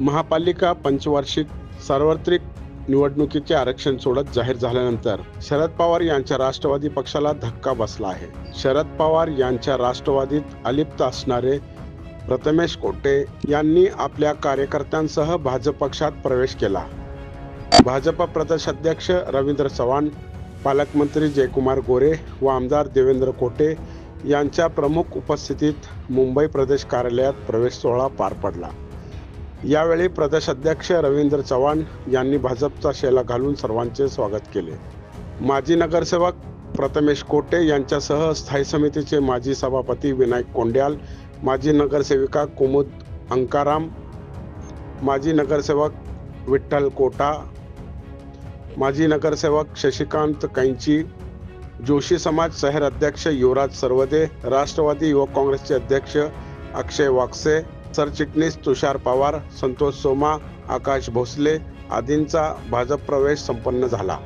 महापालिका पंचवार्षिक सार्वत्रिक निवडणुकीचे आरक्षण सोडत जाहीर झाल्यानंतर शरद पवार यांच्या राष्ट्रवादी पक्षाला धक्का बसला आहे. शरद पवार यांच्या राष्ट्रवादीत अलिप्त असणारे प्रथमेश कोटे यांनी आपल्या कार्यकर्त्यांसह भाजप पक्षात प्रवेश केला. भाजप प्रदेशाध्यक्ष रवींद्र चव्हाण पालकमंत्री जयकुमार गोरे व आमदार देवेंद्र कोटे यांच्या प्रमुख उपस्थितीत मुंबई प्रदेश कार्यालयात प्रवेश सोहळा पार पडला. यावेळी प्रदेशाध्यक्ष रवींद्र चव्हाण यांनी भाजपचा शेला घालून सर्वांचे स्वागत केले. माजी नगरसेवक प्रथमेश कोटे यांच्यासह स्थायी समितीचे माजी सभापती विनायक कोंड्याल माजी नगरसेविका कुमुद अंकाराम माजी नगरसेवक विठ्ठल कोटा माजी नगरसेवक शशिकांत कैंची जोशी समाज शहर अध्यक्ष युवराज सरवदे राष्ट्रवादी युवक काँग्रेसचे अध्यक्ष अक्षय वाक्से सरचिटणीस तुषार पवार संतोष सोमा आकाश भोसले आदींचा भाजप प्रवेश संपन्न झाला.